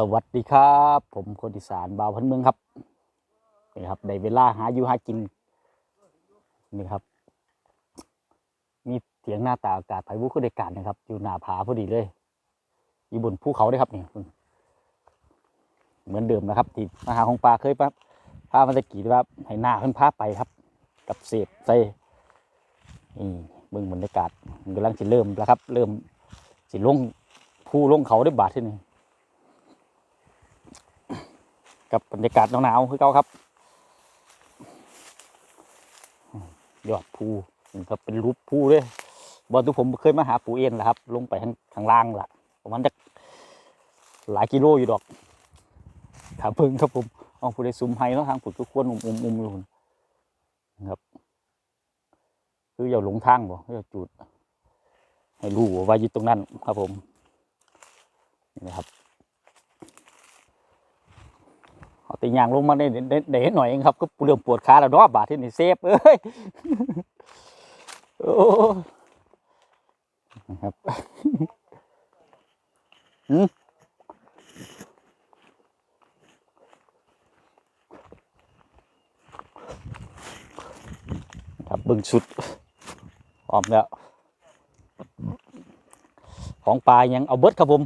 สวัสดีครับ ผมคนอีสานบ่าวพันเมืองครับนี่ครับได้เวลาหาอยู่หากินนี่ครับ มีเสียงหน้าตาอากาศไผ่บุคคลได้การนะครับ อยู่หน้าผาพอดีเลย อยู่บนภูเขาเลยครับนี่เหมือนเดิมนะครับที่มาหาของปลาเคยปะพามาตะกี้ว่าให้หน้าขึ้นพาไปครับ กับเศษใส่นี่เบิ่งบรรยากาศกำลังจะเริ่มแล้วครับ เริ่มสิลงภูลงเขาได้บาทที่นี่ กับบรรยากาศหนาวๆคือเก่าครับยอดภูนี่ครับเป็นรูปภูเลยบอลทุกผมเคยมาหาปูเอ็นแหละครับ ลงไปข้างข้างล่างละประมาณจะหลายกิโลอยู่ดอกถามเพิ่งครับผมเอาผู้ได้ซุ่มไฮเนาะทางผุดก็ควรอุ้มๆๆอยู่นะครับ คืออย่าหลงทางบ่อย่าจุด ให้รู้ว่าอยู่ตรงนั้นครับผมนี่นะครับ เอาตียางลงมาได้ได้ได้หน่อยเองครับ ก็เริ่มปวดขาแล้วเนาะบาดที่นี่เซฟเอ้ยโอ้นะครับหืมครับเบึงชุดพร้อมแล้ว ของปลายังเอาเบิดครับผม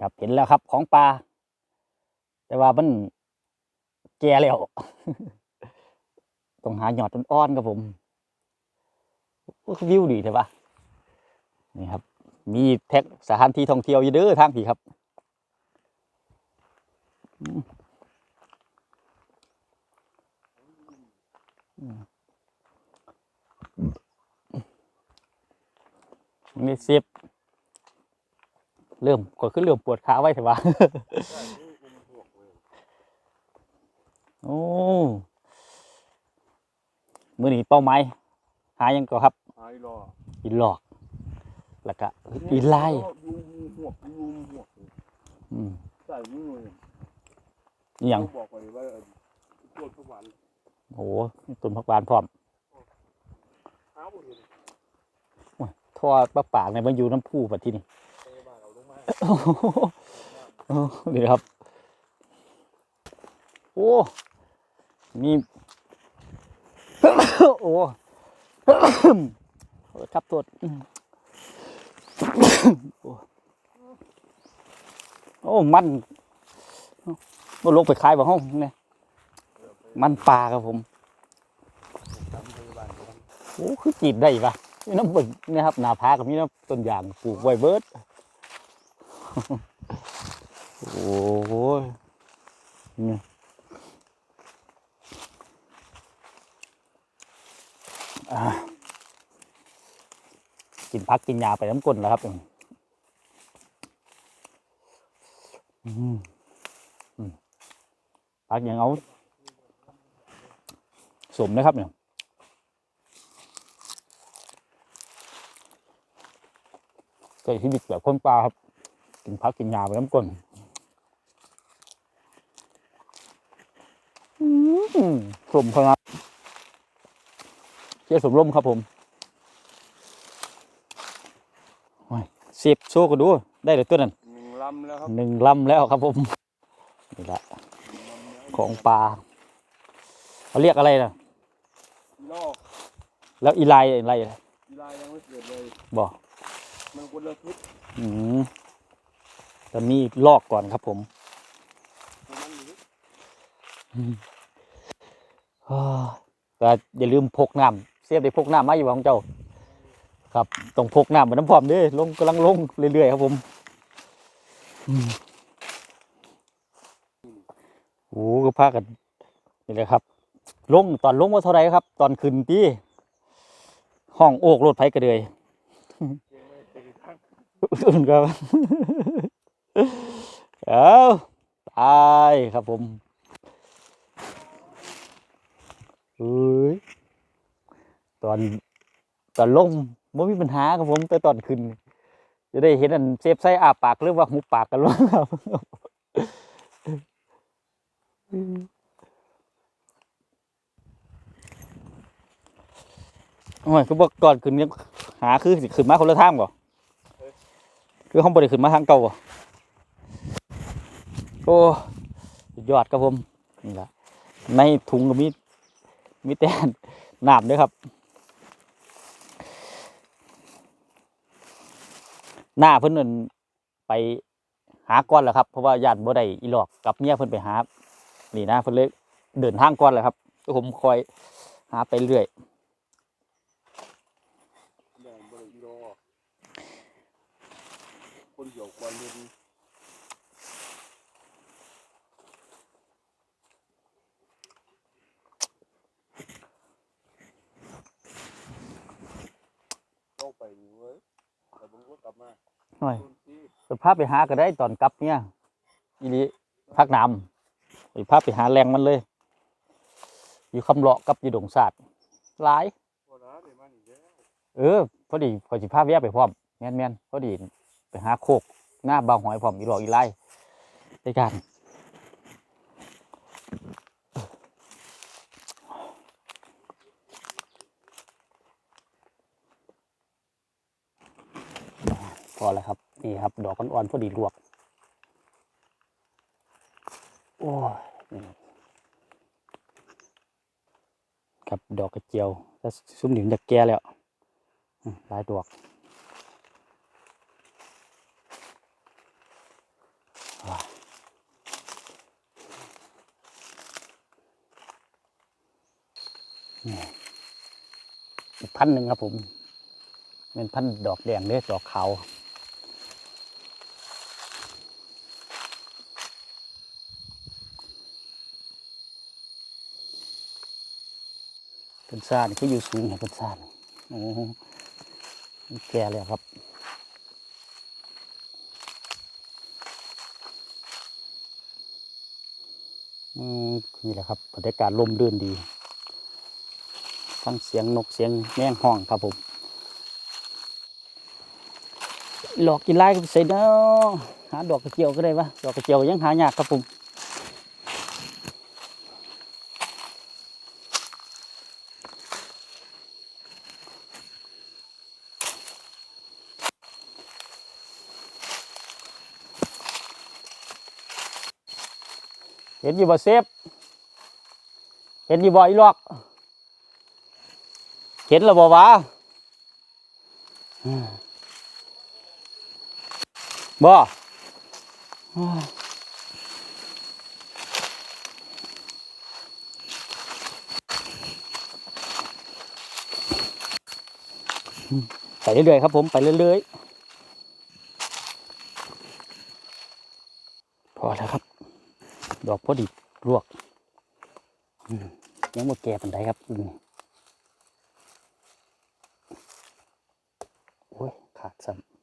ครับเห็นแล้วครับของปลาแต่ว่ามันแก่แล้วต้องหาหยอดอ่อนๆครับผมวิวดีใช่ปะนี่ครับ มีแท็กสถานที่ท่องเที่ยวอยู่เด้อทางผีครับนี่สียบ เริ่มก็คือเริ่มปวดขาไว้เถอะวะโอ้มือนี้เป้าหมายหายังก็ครับหายรออีหลอกแล้วก็อีไล่ยูหัวกยูหัวกอืมใส่มือเลยอหย่างบอกไปว่าตัวสวรรค์โอ้โหต้นพักบานพร้อมเท้าบนเลยท่อปลาปากในมันอยู่น้ำผู้ปัดที่นี่ ดี๋ยวครับ โอ้มีโอ้โอ้ครับโทษอืมโอ้ มันมันลงไปขายบ่ห้องเนี่ยมันปลาครับผม โอ้ คือจีบได้ปะนี่น้ำบึกนี่ครับ หนาพากับนี่น้ำต้นยางปลูกไว้เบิด โอ้โหนี่กินพักกินยาไปน้ำก้นแล้วครับอืมพักยังเอาสมนะครับเนี่ยใช้ชีวิตแบบคนป่าครับ กินพักกินยาไปน้ำก้นอืมสมครับเชี่ยสมร่มครับผมโอ้ยเสียบโชว์กันดู ได้เลยตัวนั้นหนึ่งลำแล้วครับหนึ่งลำแล้วครับผม นี่แหละ ของปลาเขาเรียกอะไรนะลอกแล้วอีไลอะไรกีฬายังไม่เกิดเลยบอกมันคนละทิศอืม ตอนนี้ลอกก่อนครับผมของมันอยู่อ่าก็อย่าลืมพกน้ำเสียบได้พกน้ำมาอยู่ของเจ้า ครับต้องพกน้ำมาน้ำพร้อมเด้อลงกำลังลงเรื่อยๆครับผมอืมโอ้ก็พากันนี่แหละครับ ลงตอนลงว่าเท่าไรครับ ตอนขึ้นที่ห้องโอกรถไฟกระเดยอุ่นครับ เอาตายครับผมเฮ้ยตอนตอนลงไม่มีปัญหาครับผมแต่ตอนขึ้น จะได้เห็นอันเซฟไส้อาปากหรือว่าหูปากกันล้ครับโอ้ยคือบอกก่อนขึ้นยังหาคือขึ้นมาคนละทางบ่อคือห้องบริขึ้นมาทางเก่าบ่ โอ้ยอดครับผมนี่แหละในถุงก็มีมีแต่น้ำด้วยครับ หน้าเพิ่นนั่นไปหาก้อนแหละครับ เพราะว่าญาติบ่ได้อีหลอกกับเมียเพิ่นไปหา นี่นะเพิ่นเลยเดินทางก่อนแหละครับผมคอยหาไปเรื่อย แดงบริโรคนเหี่ยวควันเลยดีเข้าไปนี่เว้ย แต่ผมก็กลับมาหน่อยคุณที่ไปพาไปหาก็ได้ตอนกลับเนี่ยอีนี้พักน้ำไปพาไปหาแรงมันเลย อยู่คำเลาะกับอยู่ดงศาสตร์หลายพอนะเดี๋ยวมาอีกแล้วเออ พอดีพอสิพาแวะไปพร้อมแม่นแม่นพอดีไปหาโคกหน้าบางหอยพร้อมอีหลอกอีไล่ในการพอแล้วครับ นี่ครับ ดอกอ่อนๆพอดีลวก โอ้ยนี่ครับดอกกระเจียวแล้วซุ้มหนิมจะแก่แล้วอืมหลายดอกว้านี่อีกพันหนึ่งครับผม เป็นพันดอกแดงเด้ดอกขาว เป็นซ่านี่ก็อยู่สูงของเป็นซ่านโอ้แก่เลยครับอืมนี่แหละครับบรรยากาศลมรื่นดี ฟังเสียงนกเสียงแมงห้องครับผม หลอกกินไล่ก็เสร็จแล้วหาดอกกระเจียวก็ได้ปะดอกกระเจียวยังหายากครับผม เห็นอยู่บ่เซฟเห็นอยู่บ่อีลอกเห็นแล้วบ่วะอืมบ่อไปเรื่อยๆครับผมไปเรื่อยๆพอแล้วครับ ดอกพอดีลวกยังบ่แก่ปันไดครับอืมโอ้ยขาดซ้ำ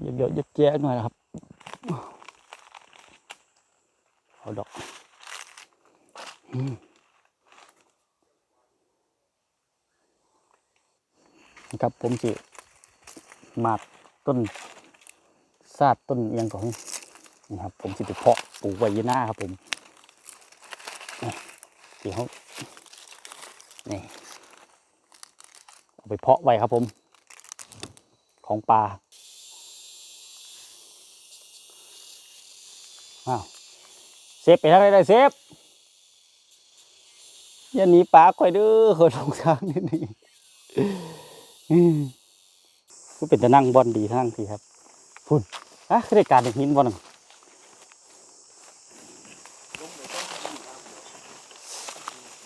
เดี๋ยวเดี๋ยวแก่หน่อยนะครับเอาดอกอืมครับผมสิ หมากต้นซาดต้นเอิหยังของนี่ครับ ผมสิไปเพาะปลูกไว้ยีหน้าครับผมนี่เดี๋ยวนี่เอาไปเพาะไว้ครับผม ของปลาอ้าวเซฟไปทางไหนได้เซฟอย่าหนีปลาคอยเด้อคนลงทางนี่นี่ ก็เป็นตะนั่งบอลดีทั้งทีครับพุ่นอะคือได้การเด็กหินบอล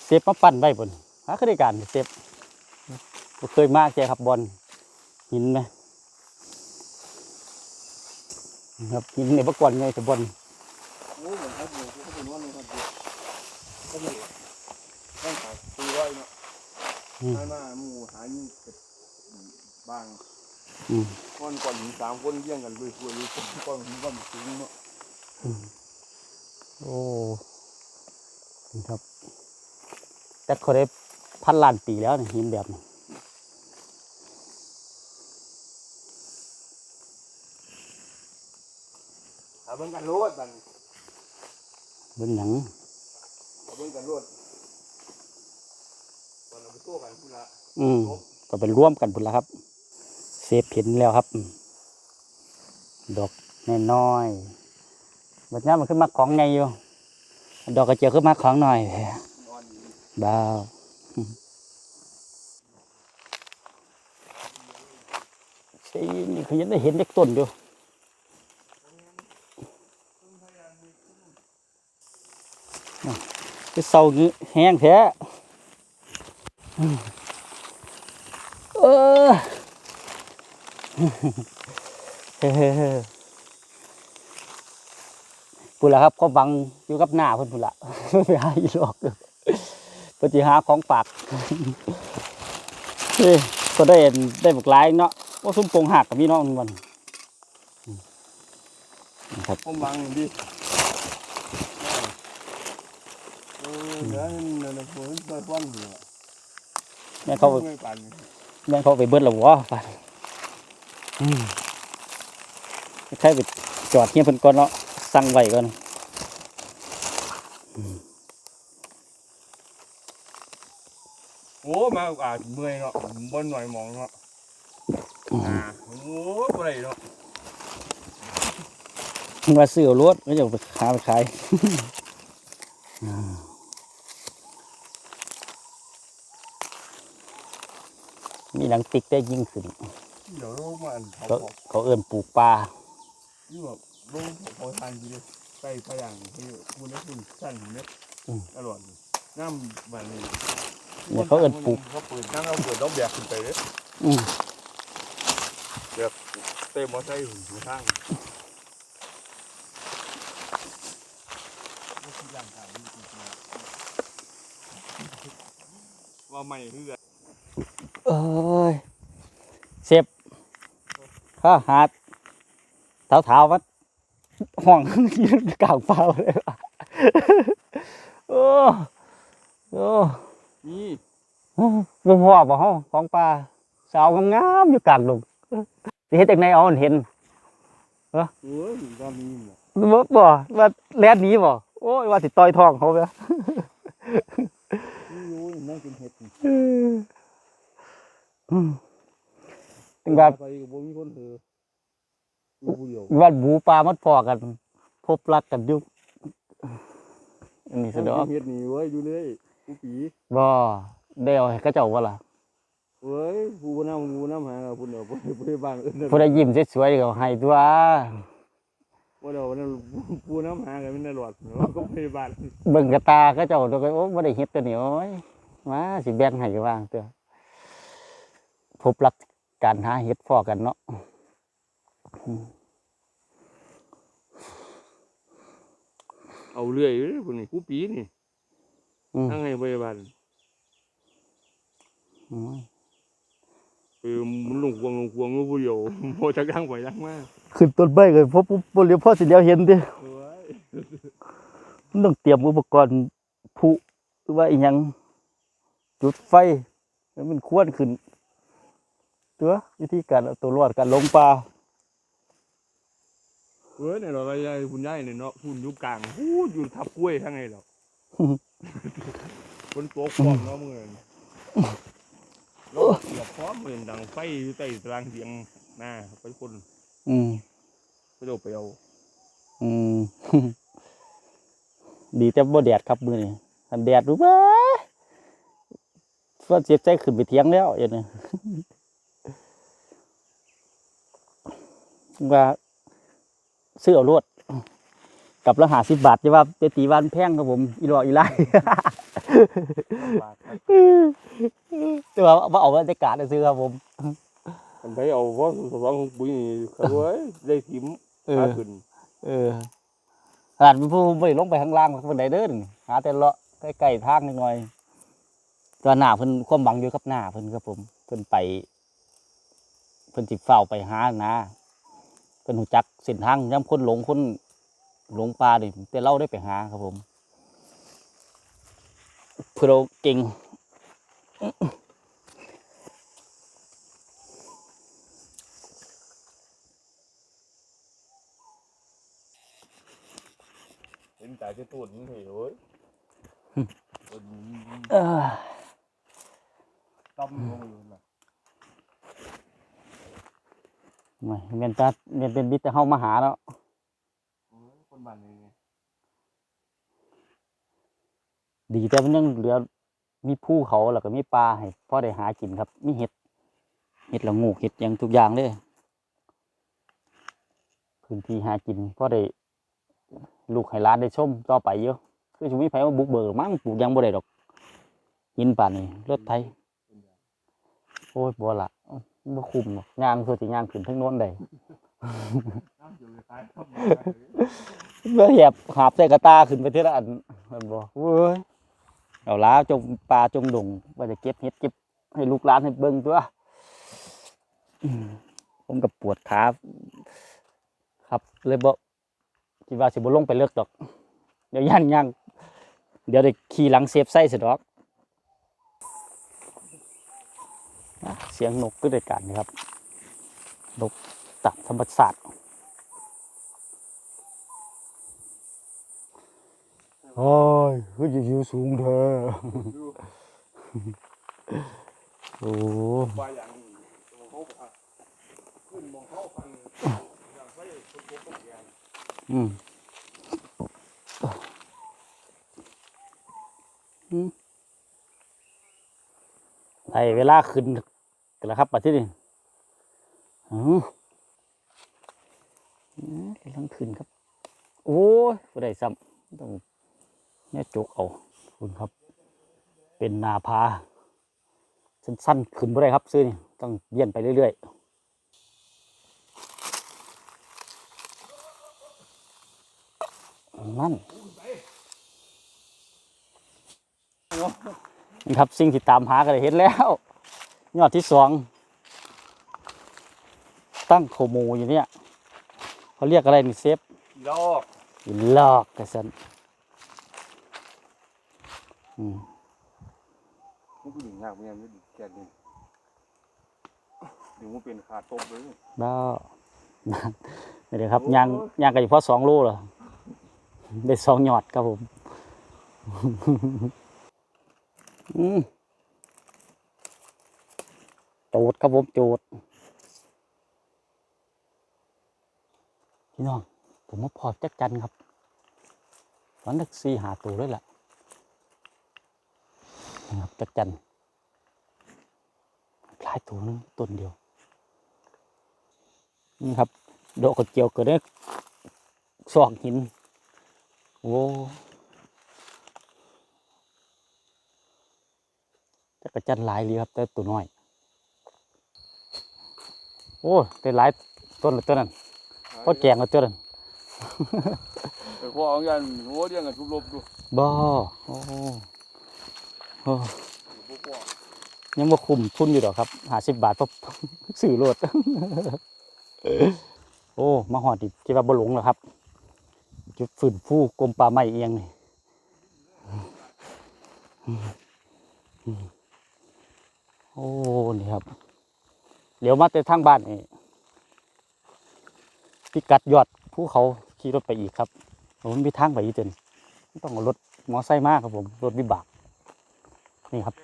เซฟมาปั้นไว้บนอะคือได้การเซฟเคยมาแกครับบอลหินไหมครับหินในประกวนไงแต่บอลต้องขายตีไว้เนาะอืมให้มาหมูหายิ่งเป็ดบาง ก้อนก่อนหินสามคนเยี่ยงกันเลยคุยเลยก้อนหินก้อนสูงเนาะโอ้นี่ครับ แต่เขาได้พันล้านปีแล้วนี่หินแบบนี้หาเบิ่งกันรู้ว่าบันเบิ่งหยังเอาเบิ่งกันรวดตอนเราไปสู้กันพุ่นละอืมก็เป็นร่วมกันพุ่นละครับ เซฟเห็นแล้วครับอืมดอกน้อยๆบัดนี้มันขึ้นมาของไงอยู่ ดอกกระเจียวขึ้นมาของหน่อยนอนอยู่บ้าใช่นี่เขายังได้เห็นเล็กต้นอยู่อ้าวคือเศร้าแห้งแท้เออ เฮ้อพูดแล้วครับก็บังอยู่กับหน้าเพิ่นพูดละไปหาอีหลอกเด้อเพิ่นสิหาของฝากเฮ้ยก็ได้เห็นได้บักหลายเนาะว่าซุ้มโปงหักกับพี่น้องมันอืมนะครับผมบังดิเออเดี๋ยวนั่นน่ะผมเปิดฟันอยู่อะแม่เขาไม่ปั่นแม่เขาไปเบิดแล้ววะฟัน อืมใช่ไปจอดเงี้ยเพิ่นก่อนเนาะสั่งไว้ก่อนโอ้มาอาจเมื่อยเนาะบนหน่อยหมองเนาะอืมอ่าโอ้บ่ได้เนาะมันว่าซื้อเอารถไม่จะเอาไปขายไปขายอืมมีหนังติกได้ยิ่งขึ้น เดี๋ยวลงมาอันเขาเขาบอกเขาเอิ่นปลูกปลานี่แบบลงพอทานอยู่เลยใส่พยังที่คุณได้คุณสั้นเม็ดอร่อยน้ำแบบนี้เนี่ยเขาเอิ่นปลูกเขาเปิดน้ำเราเปิดต้องแบกขึ้นไปเลยอืมเต็มมอไซค์หุ่นมาทางว่าไม่เพื่อเอ้ยเซฟ ข้าหาเท้าเท้าๆวัดห่วงยืนกลางเปล่าเลยว่ะโอ้โอ้นี่บ่พอบ่เฮาของปลาสาวงามๆอยู่กลางดงสิเฮ็ดจังไดเอาอันเห็นโอ้ยตอนนี้เนี่ยบ่บ่ว่าแล่นหนีบ่โอ้ยว่าสิต่อยท้องเขาเด้อนี่รู้นั่งกินเห็ดนี่อื มถึงว่าไปกับบ่มีคนเถอะอยู่ผู้เดียวว่าหมูปลามันพอกัน พบรักกันอยู่อันนี้สะดอกเห็ดนี่เว้ยอยู่เลยผู้ปีบ่ได้เอาให้เขาเจ้าว่าล่ะเว้ยผู้บ่นำผู้นำหาเราผู้เดียวผู้ผู้ใดบ้านเอิ้นผู้ใดยิ้มสวยๆก็ให้ตัวว่าเดี๋ยวนั่นผู้นำหากันเป็นตลอดเนาะก็พยาบาลเบิ่งกระตาเขาเจ้าตัวก็โอ้บ่ได้เฮ็ดตัวนี้โอ้ยมาสิแบ่งให้ก็ว่างตัวพบรัก การหาเฮ็ดพอกันเนาะเอาเรื่อยเลยคนนี้ผู้ปีนี่อืมทั้งให้พยาบาลอืมคือมันลงควงลงควงอยู่ผู้เดียวโมจักดังไปดังมาขึ้นต้นไม้ก็พบปุ๊บบ่เรียวพอสิเดียวเห็นเด้เว้ยมันต้องเตรียมอุปกรณ์ผุหรือว่าอีหยังจุดไฟแล้วมันควรขึ้น ตัววิธีการเอาตัวรอดการลงปลาเว้ยเนี่ยเราไปยายคุณยายเนี่ยเนาะคุณอยู่กลางพูดอยู่ทับกล้วยทั้งไงหรอกคนตัวควงเนาะมือนี่แล้วเสียบพร้อมเหมือนดังไฟอยู่ใต้ตารางเสียงหน้าไปคน อืมไปโดดไปเอาอืมดีแต่บ่แดดครับมือนี่ทันแดดรู้ไหมว่าเสียใจขึ้นไปเทียงแล้วอย่างนี้ ว่าซื้อเอารวดกับละหาสิบบาทจะว่าจะตีวันแพงครับผมอีหลอกอีไล่บาทครับแต่ว่าว่าเอาบรรยากาศซื้อครับผมอันไปเอาเพราะสองปุ๋ยนี่เขาเว้ยได้ทิมเอหาอขึ้นเออขนาดผู้ไม่ได้ลงไปข้างล่างคนใดเดินหาแต่เลาะใกล้ๆทางนิดหน่อยตัวหน้าเพิ่นความบังอยู่กับหน้าเพิ่นครับผมเพิ่นไปเพิ่นสิเฝ้าไปหานะ เพิ่นหูจักเส้นทางย่ำคนหลงคนหลงป่าดิแต่เราได้ไปหาครับผมเพื่อเราเก่งเห็นจ่ายจะตูดมึงเห็นโอ้ยเออต้มลงอยู่นะ ไม่เมียนตาเมียนเป็นบิดแต่เฮามาหาแล้วโอ้ยคนบ้านนี้ดีแต่มันยังเหลือมีภูเขาแล้วก็มีปลาให้พ่อได้หากินครับ มีเห็ด เห็ดละงูกเห็ดหยังทุกอย่างเลยพื้นที่หากินพ่อได้ลูกให้ร้านได้ชมต่อไปเยอะคือช่วงนี้ไผว่าบุกเบิกมั้งปลูกหยังบ่ได้ดอกหินป่านนี้รถไทยโอ้ยบ่ละ บ่คุมหรอกย่างคือสิย่างขึ้นทั้งโน้นได้น้ำอยู่ในใต้ต้มเมื่อแหบหาบใส่กระตาขึ้นไปเท่าละอันมันบอกเว้ยเอาล้าจงปลาจงดงว่าจะเก็บเห็ดเก็บให้ลูกหลานให้เบิ่งตัวผมกับปวดขาครับเลยบอกคิดว่าสิบ่ลงไปเลิกดอก เดี๋ยวย่านย่างเดี๋ยวได้ขี่หลังเซฟไส้เสร็จดอกอะ เสียงนกก็ได้การนะครับ นกตับธรรมศาสตร์โอ้ยคือจะอยู่สูงเธอโอ้ปลาอย่างนี้มองเขาอะขึ้นมองเขาฟังอย่าง ไรคนพบคนแก่อืมอืมไอ้เวลาขึ้นกันแล้วครับปัจจุบันอืมกำลังขึ้นครับ โอ้ยบ่ได้ซ้ำต้องเนี่ยจกเอาคุณครับ เป็นนาพาสั้นๆขึ้นบ่ได้ครับ ซื้อนี่ต้องเยี่ยนไปเรื่อยๆนั่น นี่ครับสิ่งที่ตามหาก็ได้เห็นแล้ว ยอดที่สองตั้งโคโมอยู่เนี่ยเขาเรียกอะไรนี่เซฟดอกหินลอกกระสันอืมมันก็ดึงยากเหมือนกันไม่ดึงแก่ดึงดึงมันเป็นขาดตบเลยบ้านี่เลยครับย่างย่างกันอยู่เพราะสองโลเหรอได้สองหยอดครับผมอืมโจดครับผมโจดพี่น้อง ผมมาพอจักจันครับวันนักซีหาตัวด้วยแหละนะครับจักจันหลายตัวนึงต้นเดียว นี่ครับ โดกกระเจียวเกิดได้ซอกหิน โอ้ จักรจันทร์หลายเลยครับแต่ตัวน้อย โอ้แต่หลายต้นเลยตัวนั้นพอแกงเลยตัวนั้นแต่พอเอาอย่างโอ้เรื่องกันทุบลบดูบ่โอ้โอ้พวกพวกยังบ่คุ้มทุนอยู่ดอกครับหาสิบบาทเพราะสื่อโลดโอ้ มาหอดอีกคิดว่าบ่หลงหรอกครับ จุดฝืนฟูกลมป่าไม้เอียงนี่ โอ้ นี่ครับ เดี๋ยวมาแต่ทางบ้านนี่พิกัดยอดภูเขาขี่รถไปอีกครับผมมีทางไปอีกจนต้องรถมอไซค์มากครับผม รถวิบาก นี่ครับ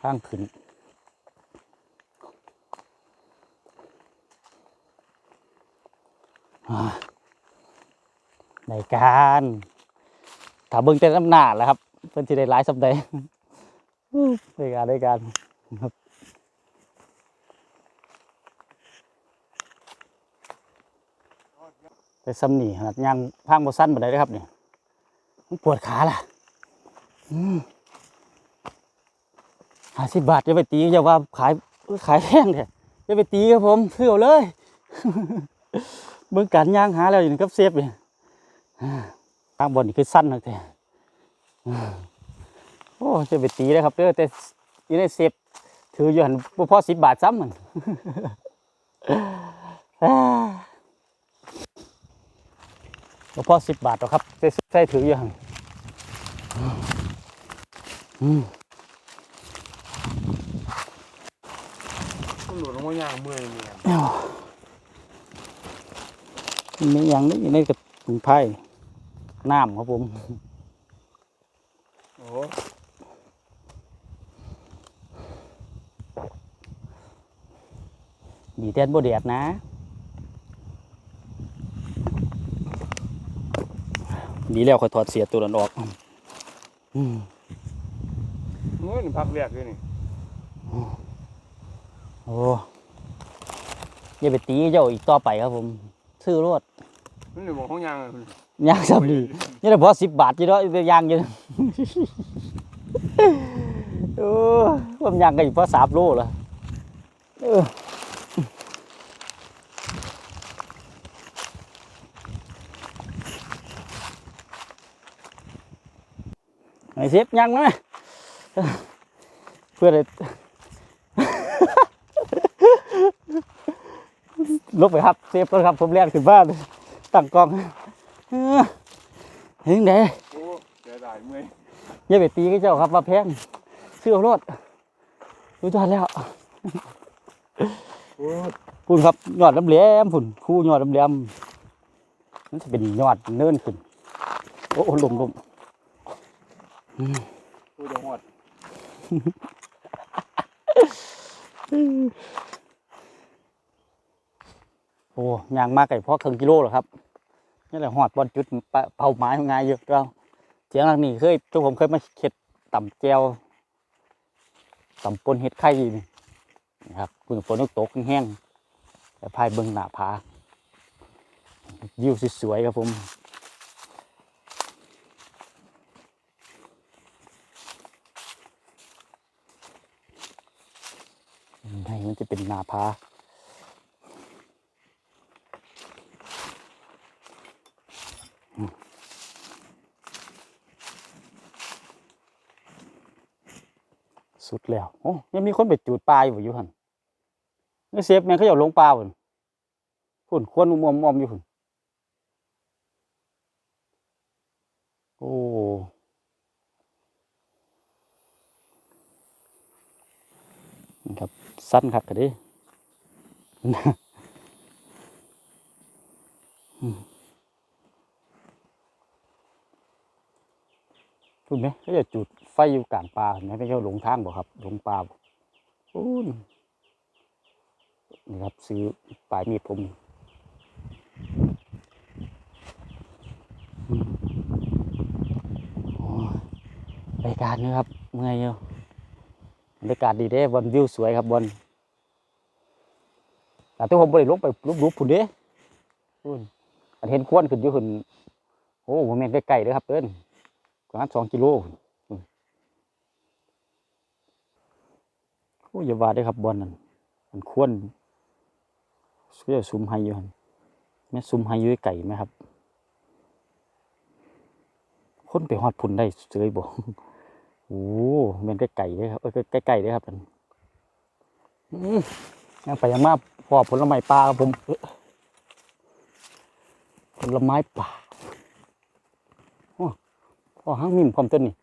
ทางขึ้นในการถ้าเบิ่งแต่น้ำหน้าแล้วครับ เพิ่นสิได้หลายสำใดอู้ ในการในการครับแต่ซ้ำนี่ขนาดยางพางบสั้นบ่ได้เลยครับเนี่มันปวดขาล่ะหาสิบบาทจะไปตีอย่าว่าขายขายแพงเถอะจะไปตีครับผมซื้อเอาเลยเบิ่งการย่างหาแล้วอยู่กับเซฟนี่ยทางบนนี่คือสั้นนะแต่ โอ้จะไปตีแล้วครับเด้อแต่อยู่ในเซฟถืออยู่หันบ่พอสิบบาทซ้ำมันบ่พอสิบบาทหรอกครับแต่ใส่ถืออยู่หันอืมตำรวจลงมาย่างเมื่อยเมียอ้าวมีอย่างนี้อยู่ในกระถุงไพ่น้ำครับผม โอ้ ดีแต้นบ่แดดนะ ดีแล้วค่อยถอดเสียตัวนั้นออกอืมโหนี่พักเรียกเลยนี่โอ้อย่าไปตีเจ้าอีกต่อไปครับผม ซื้อรถมันอยู่บอกห้องยางอะคุณยางสับดีนี่แต่พอสิบบาทจีเนาะยางอยู่โอ้ผมยางกันอยู่พอสามโลละเออ ไอ้เซฟยังไหมเพื่อได้ลุกไปครับเซฟก่อนครับ ผมแล่นขึ้นบ้านตั้งกล้องเฮ้ยไหนโอ้เยดายเมื่อย่าไปตีกับเจ้าครับว่าแพงซื้อรถรู้จักแล้วพุ่นครับยอดลำแหลมพุ่นคู่ยอดลำแหลมมันจะเป็นยอดเนินขึ้น โอ้ลมลม โหจะหอดโอ้ยางมากไก่พอครึ่งกิโลหรอครับนี่แหละหอดบอลจุดปะเผาไม้งายเยอะเราเสียงหลังนี้เคยตัวผมเคยมาเข็ดต่ำแจวต่ำปนเห็ดไข่นี่นะครับเพิ่งฝนตกแห้งแต่พายเบิ้งหน้าผาวิวสวยๆครับผม ให้มันจะเป็นนาพาสุดแล้วโอ้ยังมีคนไปจูดปลาอยู่อยู่หันนี่เซฟแม่ยเขาอยากลงปลาหุ่นหุ่นควนมอมมอมๆอยู่หุ่นโอ้นี่ ครับ สั้นครับกะดิอืมพูดไหมเขาจะจุดไฟอยู่กลางป่าเห็นไหมไม่ใช่หลงทางบ่ครับหลงป่าอู้นนี่ครับซื้อปลายมีดผมอืมโอ้ยรายการนี้ครับ เมื่อยอยู่ บรรยากาศดีเด้บนวิวสวยครับบนแต่ที่ผมบริลงไปรูปๆพุ่นเด้พุ่นอันเห็นควนขึ้นอยู่ขึ้นโอ้ผมแม่นใกล้ๆเด้อครับเอิ้นประมาณสองกิโลพุ่นโอ้ยาว่าเด้ครับบอนนั่นมันควนเสื้อซุ่มไฮยูนแม่ซุ่มไฮอยู่ไก่ไหมครับ คนไปฮอดพุ่นได้เสยบ่ โอ้แมันใกล้ๆเลยครับเออใกล้ๆเลยครับมันอืมยังไปยังมาพอผลไม้ป่าครับผมผลไม้ป่าโอ้พอห้างมิมพร้อมต้นนี่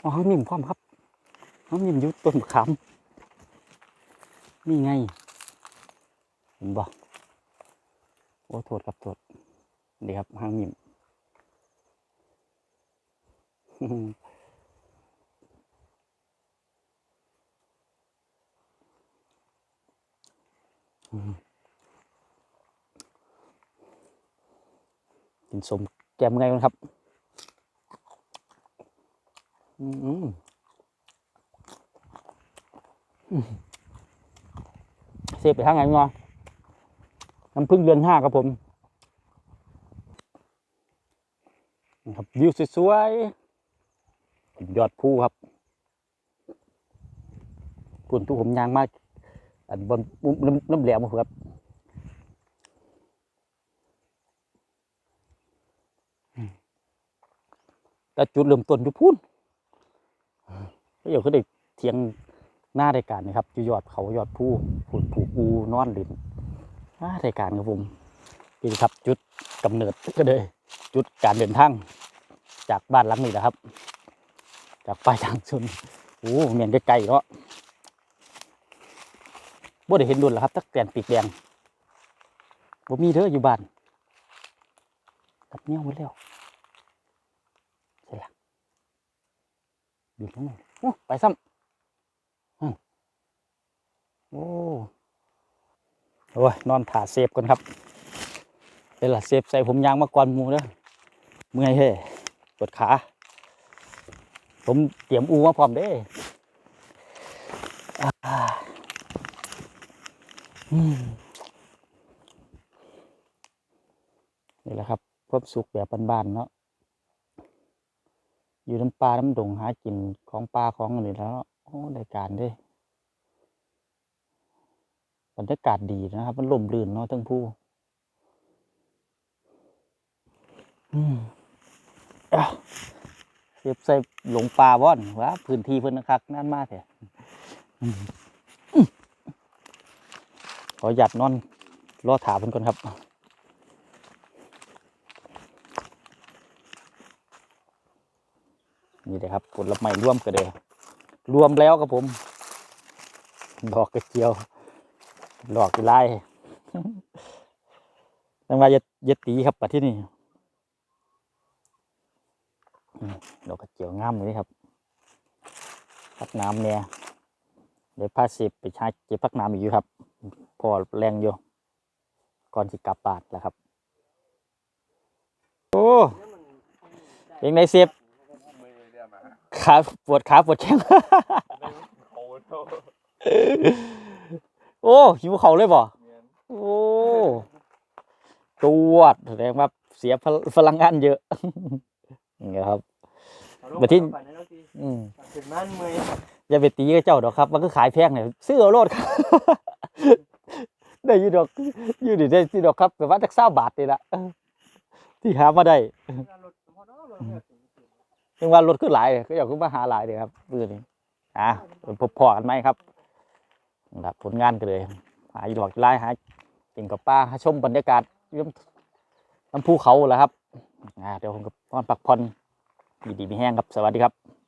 พอห้างมิมพร้อมครับห้างมิมยู่ต้นขามนี่ไงเห็นบ่โอ้โทษครับโทษนี่ครับห้างมิม กินสมแกมไงกันครับ อืมเสียไปทางไหนงอน้ำพึ่งเดือนห้าครับผมนะครับวิวสวยๆ ยอดภูครับปุ่นทุกผมยางมากอันบนน้ำน้ำแหลมครับแต่จุดเริ่มต้นอยู่พูนก็เดี๋ยวก็ได้เทียงหน้ารายการนะครับอยู่ยอดเขายอดภูผูนผูกอูนอนลินหน้ารายการครับผมนี่ครับจุดกำเนิดก็เลยจุดการเดินทางจากบ้านหลังนี้นะครับ จากปลายทางชนโอ้เมียนไกลๆเนาะบ่ได้เห็นดุนแล้วครับตักแกนปีกแดงบ่มีเด้ออยู่บ้านกัดเนี้ยไว้แล้วใช่ละบินลงมาโอ้ไปซ้ำโอ้โอ้ยนอนถ่าเซฟกันครับเป็นละเซฟใส่ผมยางมาก่อนมูเด้อเมื่อยเฮ้ปวดขา ผมเตรียมอูมาพร้อมเด้นี่แหละครับความสุขแบบบ้านๆเนาะอยู่น้ำปลาน้ำดงหากินของปลาของอะไรแล้วโอ้ได้การด้บรรยากาศดีนะครับ มันลมรื่นเนาะทั้งผู้อืมอะ เสียบใส่หลงป่าบ่อนว่าพื้นที่เพิ่นนักคักนั่นมากแท้อืมอืมขอหยัดนอนรอถาเพิ่นก่อนครับนี่เลยครับผลไม้ร่วมกันเลยรวมแล้วครับผม ดอกกระเจียว ดอกกีไล่ตั้งว่าจะจะตีครับปัดที่นี่ ดอกกระเจียวงามเลยครับพักน้ำเนี่ยเดี๋ยวพาสิบไปใช้เก็บพักน้ำอีกอยู่ครับ พอแรงอยู่ก่อนสิกลับบาทแล้วครับ โอ้เป็นเสียบขาปวดขาปวดแข้งโอ้หิวเขาเลยบ่โอ้ตวดแสดงว่าเสียพลพลังงานเยอะนี่ครับ มาที่อืมถึงนั่นมืออย่าไปตีกับเจ้าดอกครับ มันก็ขายแพงเนี่ยซื้อเอาโลดครับได้อยูดอกอยูดีได้อยูดอกครับแต่ว่าจากเศร้าบาทนี่ละที่หามาได้ยังว่ารถขึ้นหลายก็อยากขึ้นมาหาหลายเลยครับเรื่องนี้อะพบพอกันไหมครับนะครับผลงานกันเลย หาอยู่ดอกไล่หากินกับป้าหาชมบรรยากาศเรื่องน้ำภูเขาแหละครับอ่าเดี๋ยวผมกับนอนพักผ่อน ดีๆมีแห้งครับ สวัสดีครับ